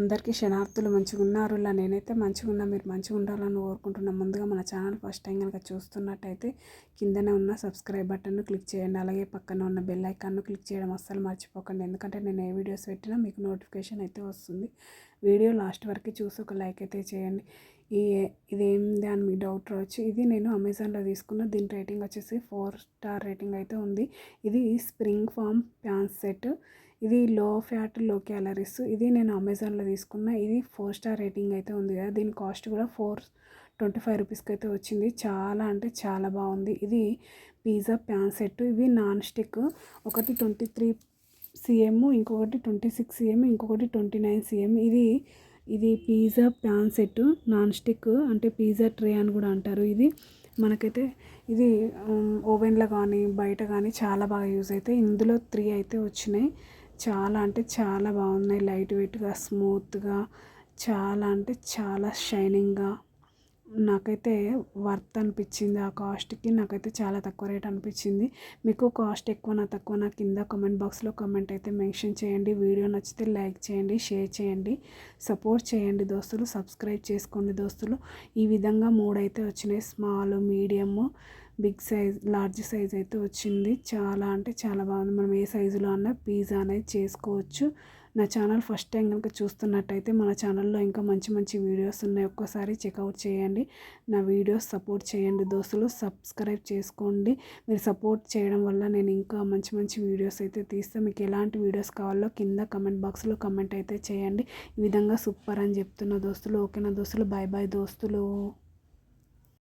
అందరికీ శనార్థులు మంచిగా ఉన్నారు ఇలా నేనైతే మంచిగా ఉన్నా మీరు మంచిగా ఉండాలని కోరుకుంటున్నాను ముందుగా మన ఛానల్ ఫస్ట్ టైం కనుక చూస్తున్నట్టయితే కిందనే ఉన్న సబ్స్క్రైబ్ బటన్ను క్లిక్ చేయండి. అలాగే పక్కన ఉన్న బెల్ ఐకాన్ను క్లిక్ చేయడం అస్సలు మర్చిపోకండి. ఎందుకంటే నేను ఏ వీడియోస్ పెట్టినా మీకు నోటిఫికేషన్ అయితే వస్తుంది. వీడియో లాస్ట్ వరకు చూసి ఒక లైక్ అయితే చేయండి. ఈ ఇదేంది అని మీ డౌట్ రావచ్చు. ఇది నేను అమెజాన్లో తీసుకున్న. దీని రేటింగ్ వచ్చేసి ఫోర్ స్టార్ రేటింగ్ అయితే ఉంది. ఇది స్ప్రింగ్ ఫామ్ ప్యాన్ సెట్. ఇది లో ఫ్యాట్లో క్యాలరీస్ ఇది నేను అమెజాన్లో తీసుకున్న. ఇది ఫోర్ స్టార్ రేటింగ్ అయితే ఉంది కదా. దీని కాస్ట్ కూడా ఫోర్ ట్వంటీ ఫైవ్ రూపీస్కి అయితే వచ్చింది. చాలా అంటే చాలా బాగుంది. ఇది పిజ్జా ప్యాన్ సెట్ ఇవి నాన్ స్టిక్ ఒకటి ట్వంటీ త్రీ సిఎం ఇంకొకటి ట్వంటీ సిక్స్ సిఎం ఇంకొకటి ట్వంటీ నైన్ సిఎం ఇది ఇది pizza pan set non stick అంటే పిజ్జా ట్రే అని కూడా అంటారు. ఇది మనకైతే ఇది ఓవెన్లో కానీ బయట కానీ చాలా బాగా యూజ్ అవుతాయి ఇందులో త్రీ అయితే వచ్చినాయి. చాలా అంటే చాలా బాగున్నాయి. లైట్ వెయిట్గా స్మూత్గా చాలా అంటే చాలా షైనింగ్గా. నాకైతే వర్త్ అనిపించింది ఆ కాస్ట్కి. నాకైతే చాలా తక్కువ రేట్ అనిపించింది. మీకు కాస్ట్ ఎక్కువ నా తక్కువ నా కింద కమెంట్ బాక్స్లో కమెంట్ అయితే మెన్షన్ చేయండి. వీడియో నచ్చితే లైక్ చేయండి షేర్ చేయండి సపోర్ట్ చేయండి దోస్తులు సబ్స్క్రైబ్ చేసుకోండి దోస్తులు. ఈ విధంగా మూడైతే వచ్చినాయి. Small medium big size large size అయితే వచ్చింది. చాలా అంటే చాలా బాగుంది. మనం ఏ సైజులో అన్నా పిజ్జా అనేది చేసుకోవచ్చు. నా ఛానల్ ఫస్ట్ టైం కనుక చూస్తున్నట్టయితే మన ఛానల్లో ఇంకా మంచి మంచి వీడియోస్ ఉన్నాయి. ఒక్కసారి చెక్అవుట్ చేయండి. నా వీడియోస్ సపోర్ట్ చేయండి దోస్తులు. సబ్స్క్రైబ్ చేసుకోండి. మీరు సపోర్ట్ చేయడం వల్ల నేను ఇంకా మంచి మంచి వీడియోస్ అయితే తీస్తే మీకు ఎలాంటి వీడియోస్ కావాలో కింద కమెంట్ బాక్స్లో కమెంట్ అయితే చేయండి. ఈ విధంగా సూపర్ అని చెప్తున్న దోస్తులు. ఓకేనా దోస్తులు? బాయ్ బాయ్ దోస్తులు.